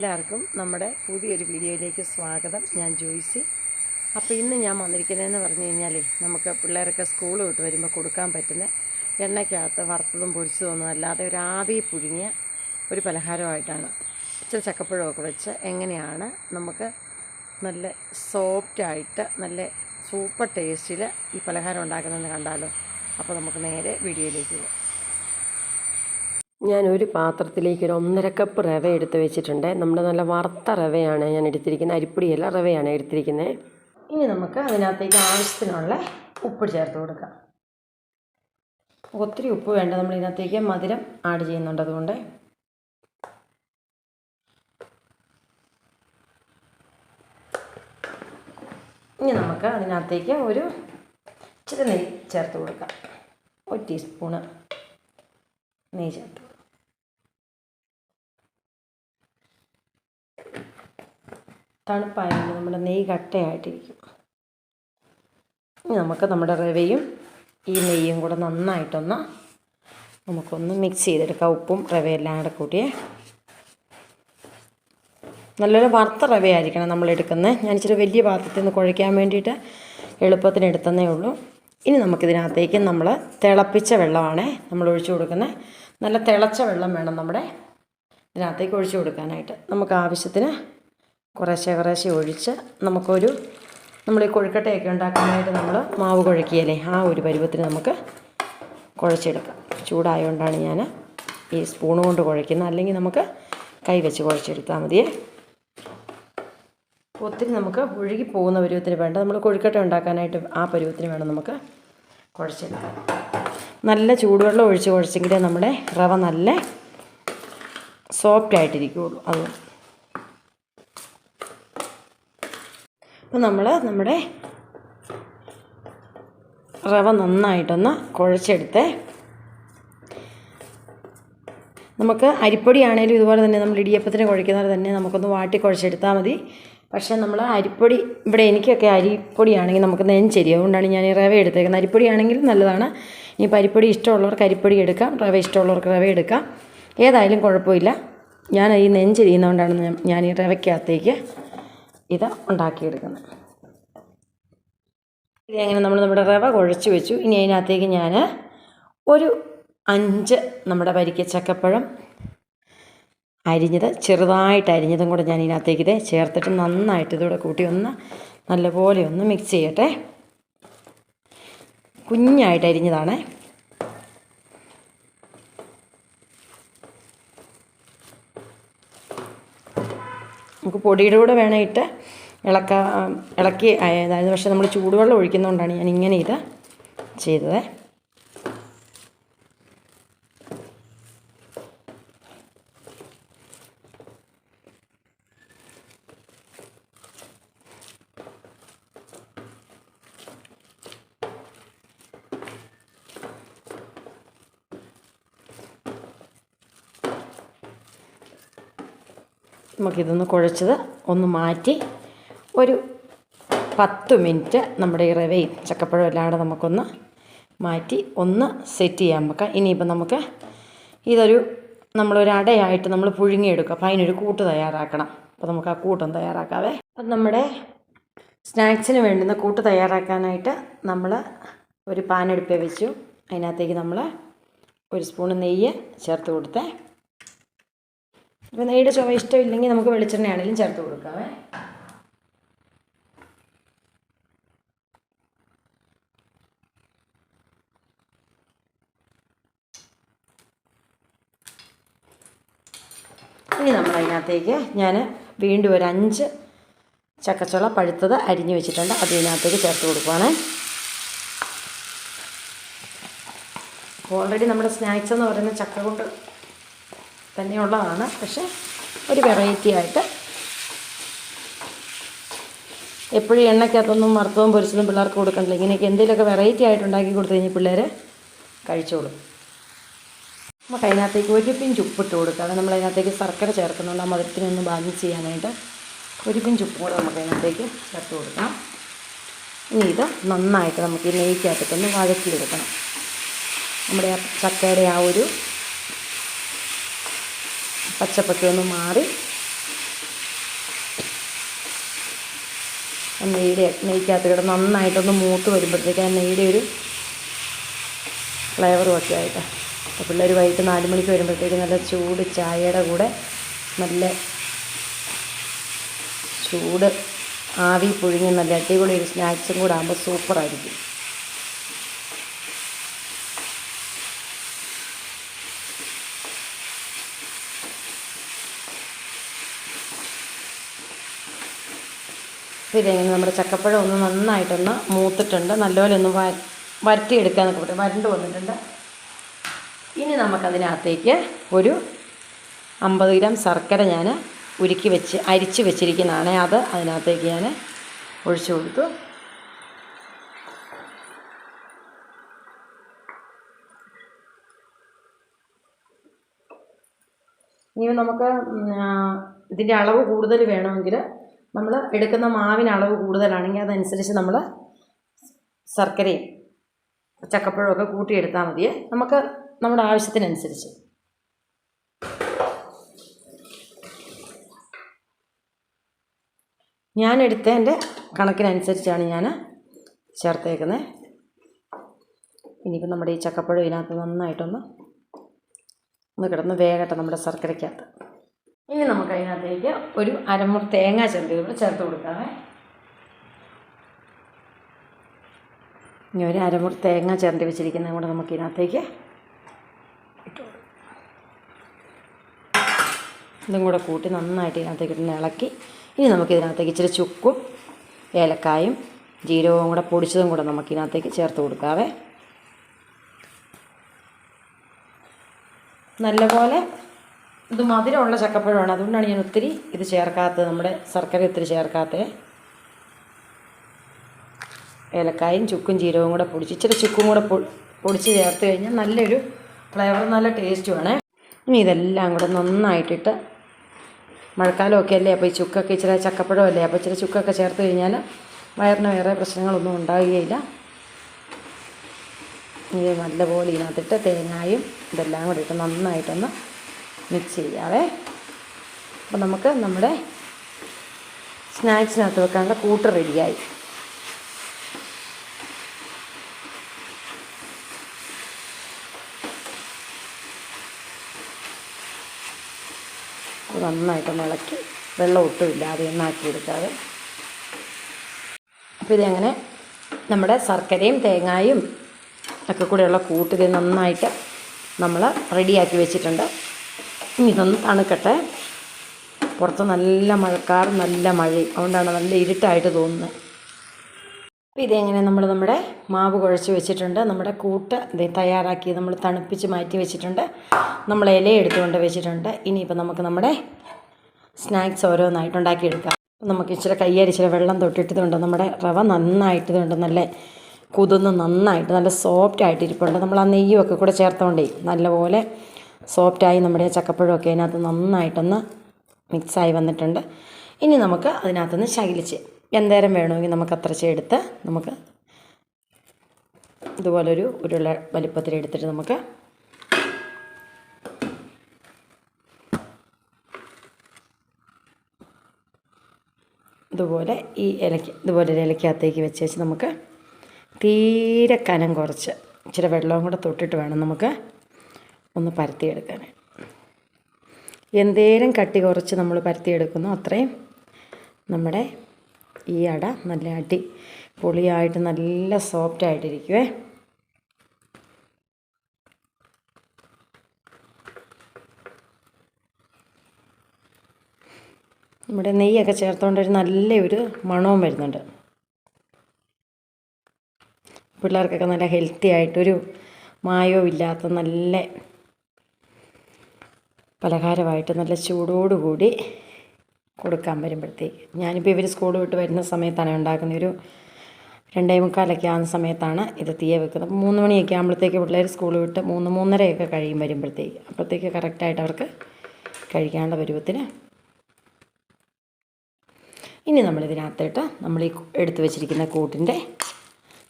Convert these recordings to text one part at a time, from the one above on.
എല്ലാവർക്കും നമ്മുടെ പുതിയൊരു വീഡിയോയിലേക്ക് സ്വാഗതം. ഞാൻ ജോയ്സി. അപ്പോൾ ഇന്ന് ഞാൻ വന്നിരിക്കുന്നതെന്ന് പറഞ്ഞു കഴിഞ്ഞാലേ നമുക്ക് പിള്ളേരൊക്കെ സ്കൂൾ വിട്ട് വരുമ്പോൾ കൊടുക്കാൻ പറ്റുന്ന എണ്ണയ്ക്കകത്ത് വറുത്തതും പൊരിച്ചതും ഒന്നും അല്ലാതെ ഒരു ആവി പുഴുങ്ങിയ ഒരു പലഹാരമായിട്ടാണ്. ഇച്ചിരി ചക്കപ്പഴമൊക്കെ വെച്ച് എങ്ങനെയാണ് നമുക്ക് നല്ല സോഫ്റ്റായിട്ട് നല്ല സൂപ്പർ ടേസ്റ്റിൽ ഈ പലഹാരം ഉണ്ടാക്കുന്നതെന്ന് കണ്ടാലോ? അപ്പോൾ നമുക്ക് നേരെ വീഡിയോയിലേക്ക് പോകാം. ഞാൻ ഒരു പാത്രത്തിലേക്ക് ഒരു ഒന്നര കപ്പ് റവ എടുത്ത് വെച്ചിട്ടുണ്ട്. നമ്മുടെ നല്ല വറുത്ത റവയാണ് ഞാൻ എടുത്തിരിക്കുന്നത്. അരിപ്പൊടിയല്ല റവയാണ് എടുത്തിരിക്കുന്നത്. ഇനി നമുക്ക് അതിനകത്തേക്ക് ആവശ്യത്തിനുള്ള ഉപ്പ് ചേർത്ത് കൊടുക്കാം. ഒത്തിരി ഉപ്പ് വേണ്ട. നമ്മൾ ഇതിനകത്തേക്ക് മധുരം ആഡ് ചെയ്യുന്നുണ്ട് അതുകൊണ്ട്. ഇനി നമുക്ക് അതിനകത്തേക്ക് ഒരു ഇച്ചിരി നെയ്യ് ചേർത്ത് കൊടുക്കാം. ഒരു ടീസ്പൂണ് നെയ്യ് ചേർത്ത് തണുപ്പായതുകൊണ്ട് നമ്മുടെ നെയ്യ് കട്ടയായിട്ടിരിക്കും. നമുക്ക് നമ്മുടെ റവയും ഈ നെയ്യും കൂടെ നന്നായിട്ടൊന്ന് നമുക്കൊന്ന് മിക്സ് ചെയ്തെടുക്കാം. ഉപ്പും റവയെല്ലാം കൂടെ കൂട്ടിയേ. നല്ലൊരു വറുത്ത റവയായിരിക്കണം നമ്മൾ എടുക്കുന്നത്. ഞാൻ ഇച്ചിരി വലിയ പാത്രത്തിൽ നിന്ന് കുഴയ്ക്കാൻ വേണ്ടിയിട്ട് എളുപ്പത്തിന് എടുത്തതേ ഉള്ളൂ. ഇനി നമുക്കിതിനകത്തേക്ക് നമ്മൾ തിളപ്പിച്ച വെള്ളമാണ് നമ്മൾ ഒഴിച്ചു കൊടുക്കുന്നത്. നല്ല തിളച്ച വെള്ളം വേണം നമ്മുടെ. ഇതിനകത്തേക്ക് ഒഴിച്ചു കൊടുക്കാനായിട്ട്. നമുക്ക് ആവശ്യത്തിന് കുറേശ്ശെ കുറേശ്ശെ ഒഴിച്ച് നമുക്കൊരു നമ്മൾ ഈ കൊഴുക്കട്ടയൊക്കെ ഉണ്ടാക്കാനായിട്ട് നമ്മൾ മാവ് കുഴക്കിയല്ലേ ആ ഒരു പരുവത്തിന് നമുക്ക് കുഴച്ചെടുക്കാം. ചൂടായതുകൊണ്ടാണ് ഞാൻ ഈ സ്പൂൺ കൊണ്ട് കുഴയ്ക്കുന്നത് അല്ലെങ്കിൽ നമുക്ക് കൈ വെച്ച് കുഴച്ചെടുത്താൽ മതിയേ. ഒത്തിരി നമുക്ക് ഒഴുകി പോകുന്ന പരുവത്തിന് വേണ്ട. നമ്മൾ കൊഴുക്കട്ട ഉണ്ടാക്കാനായിട്ട് ആ പരുവത്തിന് വേണം നമുക്ക് കുഴച്ചെടുക്കാം നല്ല ചൂടുവെള്ളം ഒഴിച്ച് കുഴച്ചെങ്കിലേ നമ്മുടെ റവ നല്ല സോഫ്റ്റ് ആയിട്ടിരിക്കുകയുള്ളൂ. അത് അപ്പോൾ നമ്മൾ നമ്മുടെ റവ നന്നായിട്ടൊന്ന് കുഴച്ചെടുത്ത്. നമുക്ക് അരിപ്പൊടി ആണെങ്കിലും ഇതുപോലെ തന്നെ നമ്മൾ ഇടിയപ്പത്തിന് കുഴക്കുന്നവർ തന്നെ നമുക്കൊന്ന് വാട്ടി കുഴച്ചെടുത്താൽ മതി. പക്ഷേ നമ്മൾ അരിപ്പൊടി ഇവിടെ എനിക്കൊക്കെ അരിപ്പൊടിയാണെങ്കിൽ നമുക്ക് നെഞ്ചരി അതുകൊണ്ടാണ് ഞാൻ ഈ റവ എടുത്തേക്കുന്നത്. അരിപ്പൊടി ആണെങ്കിലും നല്ലതാണ്. ഇനിയിപ്പോൾ അരിപ്പൊടി ഇഷ്ടമുള്ളവർക്ക് അരിപ്പൊടി എടുക്കാം റവ ഇഷ്ടമുള്ളവർക്ക് റവ എടുക്കാം. ഏതായാലും കുഴപ്പമില്ല. ഞാൻ ഈ നെഞ്ചരിയുന്നതുകൊണ്ടാണ് ഞാൻ ഈ റവയ്ക്കകത്തേക്ക് ഇത് ഉണ്ടാക്കിയെടുക്കുന്നത്. ഇതെങ്ങനെ നമ്മൾ നമ്മുടെ റവ കുഴച്ച് വെച്ചു. ഇനി അതിനകത്തേക്ക് ഞാൻ ഒരു അഞ്ച് നമ്മുടെ പരിക്ക ചക്കപ്പഴം അരിഞ്ഞത് ചെറുതായിട്ട് അരിഞ്ഞതും കൂടെ ഞാൻ ഇതിനകത്തേക്ക് ഇത് ചേർത്തിട്ട് നന്നായിട്ട് ഇതോടെ കൂട്ടി ഒന്ന് നല്ലപോലെ ഒന്ന് മിക്സ് ചെയ്യട്ടെ. കുഞ്ഞായിട്ട് അരിഞ്ഞതാണ്. നമുക്ക് പൊടിയുടെ കൂടെ വേണം ഇട്ട് ഇളക്ക ഇളക്കി അതായത് പക്ഷേ നമ്മൾ ചൂടുവെള്ളം ഒഴിക്കുന്നതുകൊണ്ടാണ് ഞാൻ ഇങ്ങനെ ഇത് ചെയ്തത്. നമുക്കിതൊന്ന് കുഴച്ചത് ഒന്ന് മാറ്റി ഒരു പത്ത് മിനിറ്റ് നമ്മുടെ ഈ റവയും ചക്കപ്പഴം എല്ലാം കൂടെ നമുക്കൊന്ന് മാറ്റി ഒന്ന് സെറ്റ് ചെയ്യാൻ വെക്കാം. ഇനിയിപ്പോൾ നമുക്ക് ഇതൊരു നമ്മളൊരു അടയായിട്ട് നമ്മൾ പുഴുങ്ങിയെടുക്കുക അപ്പോൾ അതിനൊരു കൂട്ട് തയ്യാറാക്കണം. അപ്പോൾ നമുക്ക് ആ കൂട്ടം തയ്യാറാക്കാവേ. അപ്പം നമ്മുടെ സ്നാക്സിന് വേണ്ടുന്ന കൂട്ട് തയ്യാറാക്കാനായിട്ട് നമ്മൾ ഒരു പാൻ പാനെടുപ്പ് വെച്ചു. അതിനകത്തേക്ക് നമ്മൾ ഒരു സ്പൂൺ നെയ്യ് ചേർത്ത് കൊടുത്തേ. അപ്പോൾ നെയ്യുടെ ചുവ ഇഷ്ടമില്ലെങ്കിൽ നമുക്ക് വെളിച്ചെണ്ണയാണെങ്കിലും ചേർത്ത് കൊടുക്കാവേ. ഇനി നമ്മൾ അതിനകത്തേക്ക് ഞാൻ വീണ്ടും ഒരു അഞ്ച് ചക്കച്ചുള പഴുത്തത് അരിഞ്ഞു വെച്ചിട്ടുണ്ട്. അത് ഇതിനകത്തേക്ക് ചേർത്ത് കൊടുക്കുവാണ്. ഓൾറെഡി നമ്മുടെ സ്നാക്സ് എന്ന് പറയുന്ന ചക്ക കൊണ്ട് തന്നെയുള്ളതാണ്. പക്ഷേ ഒരു വെറൈറ്റി ആയിട്ട് എപ്പോഴും എണ്ണയ്ക്കകത്തൊന്നും വറുത്തതും പൊരിച്ചതും പിള്ളേർക്ക് കൊടുക്കണ്ടില്ല. ഇങ്ങനെയൊക്കെ എന്തെങ്കിലുമൊക്കെ വെറൈറ്റി ആയിട്ട് ഉണ്ടാക്കി കൊടുത്തു കഴിഞ്ഞാൽ പിള്ളേർ കഴിച്ചോളും. നമുക്ക് അതിനകത്തേക്ക് ഒരു പിഞ്ച് ഉപ്പിട്ട് കൊടുക്കുകയാണ് നമ്മൾ അതിനകത്തേക്ക് ശർക്കര ചേർക്കുന്നുണ്ട്. ആ മധുരത്തിനൊന്ന് ബാലൻസ് ചെയ്യാനായിട്ട് ഒരു പിഞ്ച് ഉപ്പ് കൂടെ നമുക്ക് അതിനകത്തേക്ക് ചേർത്ത് കൊടുക്കാം. ഇനി ഇത് നന്നായിട്ട് നമുക്ക് ഈ നെയ്ക്കകത്തേക്ക് നെയ്ക്കകത്തേക്കൊന്ന് വഴക്കിയെടുക്കണം നമ്മുടെ ആ ചക്കയുടെ ആ ഒരു പച്ചപ്പൊക്കെ ഒന്ന് മാറി നെയ്യുടെ നെയ്ക്കകത്ത് കിട നന്നായിട്ടൊന്ന് മൂത്ത് വരുമ്പോഴത്തേക്ക് ആ നെയ്യുടെ ഒരു ഫ്ലേവറും ഒക്കെ ആയിട്ട് അപ്പോൾ പിള്ളേർ വൈകിട്ട് നാല് മണിക്ക് വരുമ്പോഴത്തേക്ക് നല്ല ചൂട് ചായയുടെ കൂടെ നല്ല ചൂട് ആവി പുഴുങ്ങി നല്ല അടിപൊളി ഒരു സ്നാക്സും കൂടെ ആകുമ്പോൾ സൂപ്പറായിരിക്കും. ഇതെങ്ങനെ നമ്മുടെ ചക്കപ്പഴം ഒന്ന് നന്നായിട്ടൊന്ന് മൂത്തിട്ടുണ്ട്. നല്ലപോലെ ഒന്ന് വരട്ടിയെടുക്കുക എന്നൊക്കെ പറയും. വരണ്ട് വന്നിട്ടുണ്ട്. ഇനി നമുക്കതിനകത്തേക്ക് ഒരു അമ്പത് ഗ്രാം ശർക്കര ഞാൻ ഉരുക്കി വെച്ച് അരിച്ച് വെച്ചിരിക്കുന്നതാണ്. അത് അതിനകത്തേക്ക് ഞാൻ ഒഴിച്ചു കൊടുത്തു. ഇനി നമുക്ക് ഇതിന്റെ അളവ് കൂടുതൽ വേണമെങ്കിൽ നമ്മൾ എടുക്കുന്ന മാവിന് അളവ് കൂടുതലാണെങ്കിൽ അതനുസരിച്ച് നമ്മൾ ശർക്കരയും ചക്കപ്പഴമൊക്കെ കൂട്ടിയെടുത്താൽ മതിയേ. നമുക്ക് നമ്മുടെ ആവശ്യത്തിനനുസരിച്ച്. ഞാൻ എടുത്തതിന്റെ കണക്കിനനുസരിച്ചാണ് ഞാൻ ചേർത്തേക്കുന്നത് ഇനിയിപ്പോൾ നമ്മുടെ ഈ ചക്കപ്പഴം ഇതിനകത്ത് നന്നായിട്ടൊന്ന് ഒന്ന് കിടന്ന് വേഗട്ടെ നമ്മുടെ ശർക്കരയ്ക്കകത്ത്. ഇനി നമുക്ക് അതിനകത്തേക്ക് ഒരു അരമുറി തേങ്ങ ചെറുത് ചേർത്ത് കൊടുക്കാമേ ഇനി ഒരു അരമുറി തേങ്ങ ചേർത്ത് വെച്ചിരിക്കുന്നത് കൂടെ നമുക്ക് ഇതിനകത്തേക്ക് ഇട്ട് കൊടുക്കാം ഇതും കൂടെ കൂട്ടി നന്നായിട്ട് ഇതിനകത്തേക്ക് ഇട്ട് ഇളക്കി. ഇനി നമുക്ക് ഇതിനകത്തേക്ക് ഇച്ചിരി ചുക്കും ഏലക്കായും ജീരകവും കൂടെ പൊടിച്ചതും കൂടെ നമുക്ക് ഇതിനകത്തേക്ക് ചേർത്ത് കൊടുക്കാവേ. നല്ലപോലെ ഇത് മധുരമുള്ള ചക്കപ്പഴമാണ്. അതുകൊണ്ടാണ് ഞാൻ ഒത്തിരി ഇത് ചേർക്കാത്തത്. നമ്മുടെ ശർക്കര ഒത്തിരി ചേർക്കാത്തത്. ഏലക്കായും ചുക്കും ജീരകവും കൂടെ പൊടിച്ച് ഇച്ചിരി ചുക്കും കൂടെ പൊടിച്ച് ചേർത്ത് കഴിഞ്ഞാൽ നല്ലൊരു ഫ്ലേവർ നല്ല ടേസ്റ്റുമാണ് ഇനി ഇതെല്ലാം കൂടെ നന്നായിട്ടിട്ട് മഴക്കാലമൊക്കെ അല്ലേ? അപ്പോൾ ഈ ചുക്കൊക്കെ ഇച്ചിരി ചക്കപ്പഴം അല്ലേ അപ്പോൾ ഇച്ചിരി ചുക്കൊക്കെ ചേർത്ത് കഴിഞ്ഞാൽ വയറിന് വേറെ പ്രശ്നങ്ങളൊന്നും ഉണ്ടാവുകയില്ല. ഇത് നല്ലപോലെ ഇതിനകത്തിട്ട് തേങ്ങായും ഇതെല്ലാം കൂടി ഇട്ട് നന്നായിട്ടൊന്ന് മിക്സ് ചെയ്യാവേ. അപ്പോൾ നമുക്ക് നമ്മുടെ സ്നാക്സിനകത്ത് വെക്കാനുള്ള കൂട്ട് റെഡിയായി നന്നായിട്ടൊന്ന് ഇളക്കി വെള്ളം ഒട്ടുമില്ലാതെ ഒന്നാക്കിയെടുക്കാതെ അപ്പോൾ ഇതങ്ങനെ നമ്മുടെ ശർക്കരയും തേങ്ങായും ഒക്കെ കൂടെയുള്ള കൂട്ട് നന്നായിട്ട് നമ്മൾ റെഡിയാക്കി വെച്ചിട്ടുണ്ട്. ഇനി ഇതൊന്ന് തണുക്കട്ടെ. പുറത്ത് നല്ല മഴക്കാർ നല്ല മഴയും. അതുകൊണ്ടാണ് നല്ല ഇരുട്ടായിട്ട് തോന്നുന്നത് അപ്പോൾ ഇതെങ്ങനെ നമ്മൾ നമ്മുടെ മാവ് കുഴച്ച് വെച്ചിട്ടുണ്ട്. നമ്മുടെ കൂട്ട് ഇത് തയ്യാറാക്കി നമ്മൾ തണുപ്പിച്ച് മാറ്റി വെച്ചിട്ടുണ്ട്. നമ്മൾ ഇല എടുത്തുകൊണ്ട് വെച്ചിട്ടുണ്ട്. ഇനിയിപ്പോൾ നമുക്ക് നമ്മുടെ സ്നാക്സ് ഓരോന്നായിട്ട് ഉണ്ടാക്കിയെടുക്കാം നമുക്ക് ഇച്ചിരി കയ്യേരി ഇച്ചിരി വെള്ളം തൊട്ടിട്ടതുകൊണ്ട് നമ്മുടെ റവ നന്നായിട്ട് നന്നായിട്ടതുകൊണ്ട് നല്ല കുതിർന്ന് നന്നായിട്ട് നല്ല സോഫ്റ്റ് ആയിട്ട് ഇരിപ്പുണ്ട് നമ്മൾ ആ നെയ്യുമൊക്കെ കൂടെ ചേർത്തോണ്ടേ നല്ലപോലെ സോഫ്റ്റായി നമ്മുടെ ചക്കപ്പഴമൊക്കെ അതിനകത്ത് നന്നായിട്ടൊന്ന് മിക്സായി വന്നിട്ടുണ്ട്. ഇനി നമുക്ക് അതിനകത്തുനിന്ന് ശകലിച്ച് എന്തേരം വേണമെങ്കിൽ നമുക്ക് അത്രച്ച് എടുത്ത് നമുക്ക് ഇതുപോലൊരു ഉരുള വലിപ്പത്തിൽ എടുത്തിട്ട് നമുക്ക് ഇതുപോലെ ഈ ഇലയ്ക്ക് ഇതുപോലെ ഒരു ഇലയ്ക്കകത്തേക്ക് വെച്ച് വെച്ച് നമുക്ക് തീരെ കനം കുറച്ച് ഇച്ചിരി വെള്ളവും കൂടെ തൊട്ടിട്ട് വേണം നമുക്ക് ഒന്ന് പരത്തിയെടുക്കാൻ. എന്തേലും കട്ടി കുറച്ച് നമ്മൾ പരത്തിയെടുക്കുന്നു അത്രയും നമ്മുടെ ഈ അട നല്ല അടി പൊളിയായിട്ട് നല്ല സോഫ്റ്റ് നമ്മുടെ നെയ്യൊക്കെ ചേർത്തുകൊണ്ട് ഒരു നല്ലൊരു മണവും വരുന്നുണ്ട്. പിള്ളേർക്കൊക്കെ നല്ല ഹെൽത്തി ആയിട്ടൊരു മായവും ഇല്ലാത്ത നല്ല പലഹാരമായിട്ട് നല്ല ചൂടോടുകൂടി കൊടുക്കാൻ വരുമ്പോഴത്തേക്ക്. ഞാനിപ്പോൾ ഇവർ സ്കൂൾ വിട്ട് വരുന്ന സമയത്താണ് ഉണ്ടാക്കുന്ന ഒരു രണ്ടേ മുക്കാലൊക്കെ ആകുന്ന സമയത്താണ് ഇത് തീയ വെക്കുന്നത്. മൂന്ന് മണിയൊക്കെ ആകുമ്പോഴത്തേക്ക് പിള്ളേർ സ്കൂൾ വിട്ട് മൂന്ന് മൂന്നരയൊക്കെ കഴിയും വരുമ്പോഴത്തേക്ക്. അപ്പോഴത്തേക്ക് കറക്റ്റായിട്ട് അവർക്ക് കഴിക്കാനുള്ള പരുവത്തിന് ഇനി നമ്മളിതിനകത്തിട്ട് നമ്മൾ ഈ എടുത്തു വെച്ചിരിക്കുന്ന കൂട്ടിന്റെ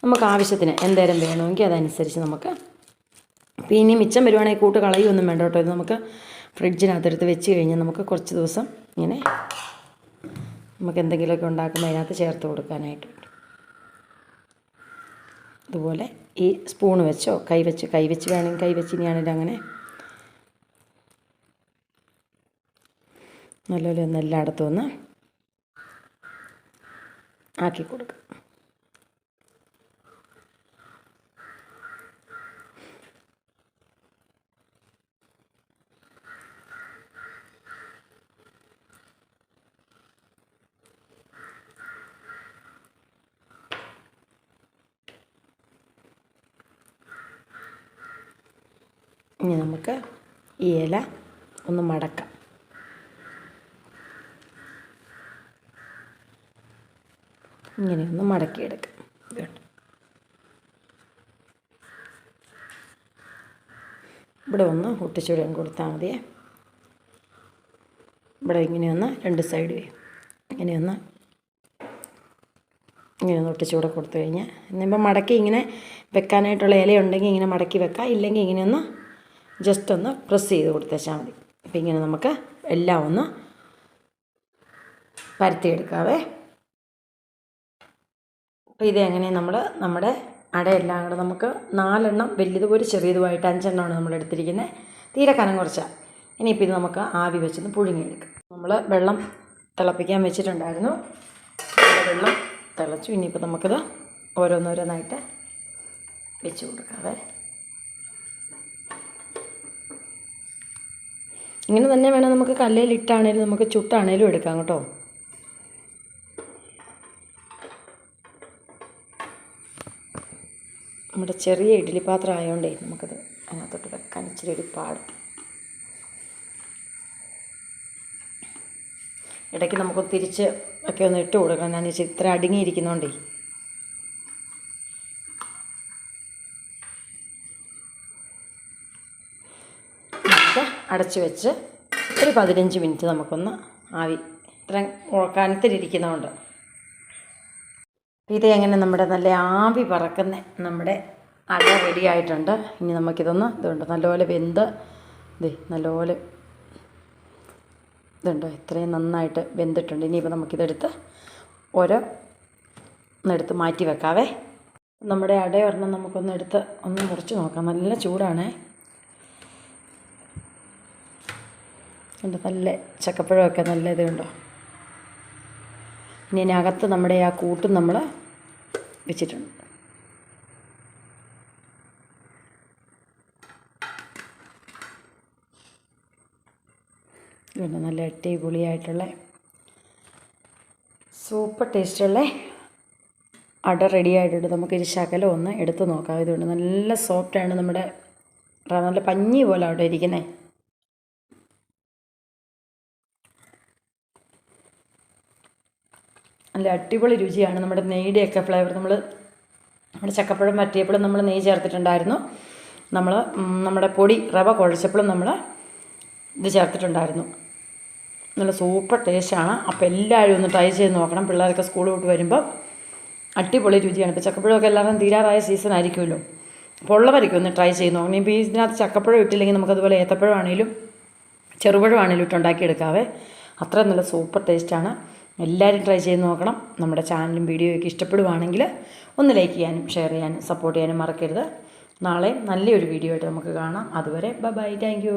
നമുക്ക് ആവശ്യത്തിന് എന്തേരം വേണമെങ്കിൽ അതനുസരിച്ച് നമുക്ക് പിന്നെ മിച്ചം വരുവാണെങ്കിൽ കൂട്ട് കളയൊന്നും വേണ്ട കേട്ടോ. ഇത് നമുക്ക് ഫ്രിഡ്ജിനകത്തെടുത്ത് വെച്ച് കഴിഞ്ഞാൽ നമുക്ക് കുറച്ച് ദിവസം ഇങ്ങനെ നമുക്ക് എന്തെങ്കിലുമൊക്കെ ഉണ്ടാക്കുമ്പോൾ അതിനകത്ത് ചേർത്ത് കൊടുക്കാനായിട്ട് അതുപോലെ ഈ സ്പൂൺ വെച്ചോ കൈ വെച്ച് കൈ വെച്ച് വേണമെങ്കിൽ കൈ വെച്ച് ഇനിയാണെങ്കിൽ അങ്ങനെ നല്ലപോലെ ഒന്ന് എല്ലായിടത്തും ആക്കി കൊടുക്കുക ഇനി നമുക്ക് ഈ ഇല ഒന്ന് മടക്കാം. ഇങ്ങനെ ഒന്ന് മടക്കിയെടുക്കാം. ഇവിടെ ഒന്ന് ഒട്ടിച്ചുവിടാൻ കൊടുത്താൽ മതിയേ. ഇവിടെ ഇങ്ങനെയൊന്ന് രണ്ട് സൈഡ് ഇങ്ങനെയൊന്ന് ഇങ്ങനെയൊന്ന് ഒന്ന് ഒട്ടിച്ചുകൂടെ കൊടുത്തു കഴിഞ്ഞാൽ. ഇന്നിപ്പോൾ മടക്കി ഇങ്ങനെ വെക്കാനായിട്ടുള്ള ഇല ഉണ്ടെങ്കിൽ ഇങ്ങനെ മടക്കി വെക്കാം. ഇല്ലെങ്കിൽ ഇങ്ങനെയൊന്ന് ജസ്റ്റ് ഒന്ന് പ്രസ് ചെയ്ത് കൊടുത്തേച്ചാൽ മതി. അപ്പോൾ ഇങ്ങനെ നമുക്ക് എല്ലാം ഒന്ന് പരത്തിയെടുക്കാവേ. അപ്പോൾ ഇത് എങ്ങനെ നമ്മൾ നമ്മുടെ അടയെല്ലാം കൂടെ നമുക്ക് നാലെണ്ണം വലിയതും ഒരു ചെറിയതുമായിട്ട് അഞ്ചെണ്ണമാണ് നമ്മൾ എടുത്തിരിക്കുന്നത് തീരെ കനം കുറച്ചാണ് ഇനിയിപ്പോൾ ഇത് നമുക്ക് ആവി വെച്ചൊന്ന് പുഴുങ്ങിയെടുക്കാം. നമ്മൾ വെള്ളം തിളപ്പിക്കാൻ വെച്ചിട്ടുണ്ടായിരുന്നു. വെള്ളം തിളച്ചു. ഇനിയിപ്പോൾ നമുക്കിത് ഓരോന്നോരോന്നായിട്ട് വെച്ച് കൊടുക്കാവേ. ഇങ്ങനെ തന്നെ വേണം നമുക്ക് കല്ലിലിട്ടാണേലും നമുക്ക് ചുട്ടാണേലും എടുക്കാം കേട്ടോ. നമ്മുടെ ചെറിയ ഇഡ്ഡലി പാത്രം ആയതുകൊണ്ടേ നമുക്കത് അതിനകത്തോട്ട് വെക്കാൻ ഇച്ചിരി ഒരു പാട്. ഇടയ്ക്ക് നമുക്ക് തിരിച്ച് ഒക്കെ ഒന്ന് ഇട്ട് കൊടുക്കണം. ഞാൻ വെച്ചാൽ ഇത്ര അടുങ്ങിയിരിക്കുന്നതുകൊണ്ടേ അടച്ച് വെച്ച് ഒരു പതിനഞ്ച് മിനിറ്റ് നമുക്കൊന്ന് ആവി ഇത്ര കനത്തിലിരിക്കുന്നതുകൊണ്ട് ഇത് എങ്ങനെ നമ്മുടെ നല്ല ആവി പറക്കുന്ന നമ്മുടെ അട റെഡി ആയിട്ടുണ്ട്. ഇനി നമുക്കിതൊന്ന് ഇതുണ്ട് നല്ലപോലെ വെന്ത് ഇതേ നല്ലപോലെ ഇതുണ്ട്. ഇത്രയും നന്നായിട്ട് വെന്തിട്ടുണ്ട്. ഇനിയിപ്പോൾ നമുക്കിതെടുത്ത് ഓരോ ഒന്നെടുത്ത് മാറ്റി വെക്കാവേ. നമ്മുടെ അട ഒരെണ്ണം നമുക്കൊന്ന് എടുത്ത് ഒന്ന് മുറിച്ച് നോക്കാം. നല്ല ചൂടാണേ. ഉണ്ട് നല്ല ചക്കപ്പഴമൊക്കെ നല്ല ഇതുണ്ടോ? ഇനി അതിനകത്ത് നമ്മുടെ ആ കൂട്ടും നമ്മൾ വെച്ചിട്ടുണ്ട്. ഇതുകൊണ്ട് നല്ല അടിപൊളിയായിട്ടുള്ള സൂപ്പർ ടേസ്റ്റുള്ള അട റെഡി ആയിട്ടുണ്ട്. നമുക്ക് ഇത് ശകലം ഒന്ന് എടുത്ത് നോക്കാം. ഇതുകൊണ്ട് നല്ല സോഫ്റ്റാണ് നമ്മുടെ നല്ല പഞ്ഞി പോലെ അവിടെ ഇരിക്കുന്നത് നല്ല അടിപൊളി രുചിയാണ് നമ്മുടെ നെയ്യുടെയൊക്കെ ഫ്ലേവർ നമ്മൾ നമ്മുടെ ചക്കപ്പഴം പറ്റിയപ്പോഴും നമ്മൾ നെയ്യ് ചേർത്തിട്ടുണ്ടായിരുന്നു. നമ്മൾ നമ്മുടെ പൊടി റവ കുഴച്ചപ്പോഴും നമ്മൾ ഇത് ചേർത്തിട്ടുണ്ടായിരുന്നു. നല്ല സൂപ്പർ ടേസ്റ്റാണ്. അപ്പോൾ എല്ലാവരും ഒന്ന് ട്രൈ ചെയ്ത് നോക്കണം. പിള്ളേരൊക്കെ സ്കൂളിൽ വിട്ട് വരുമ്പോൾ അടിപൊളി രുചിയാണ്. ഇപ്പോൾ ചക്കപ്പഴമൊക്കെ എല്ലാവരും തീരാറായ സീസൺ ആയിരിക്കുമല്ലോ. അപ്പോൾ ഉള്ളവരൊക്കെ ഒന്ന് ട്രൈ ചെയ്ത് നോക്കണം. ഇപ്പോൾ ഇതിനകത്ത് ചക്കപ്പഴം ഇട്ടില്ലെങ്കിൽ നമുക്കതുപോലെ ഏത്തപ്പഴമാണേലും ചെറുപഴമാണേലും ഇട്ടുണ്ടാക്കിയെടുക്കാവേ അത്ര നല്ല സൂപ്പർ ടേസ്റ്റാണ്. എല്ലാവരും ട്രൈ ചെയ്ത് നോക്കണം. നമ്മുടെ ചാനലും വീഡിയോയൊക്കെ ഇഷ്ടപ്പെടുവാണെങ്കിൽ ഒന്ന് ലൈക്ക് ചെയ്യാനും ഷെയർ ചെയ്യാനും സപ്പോർട്ട് ചെയ്യാനും മറക്കരുത്. നാളെ നല്ലൊരു വീഡിയോ ആയിട്ട് നമുക്ക് കാണാം. അതുവരെ ബൈ ബൈ താങ്ക്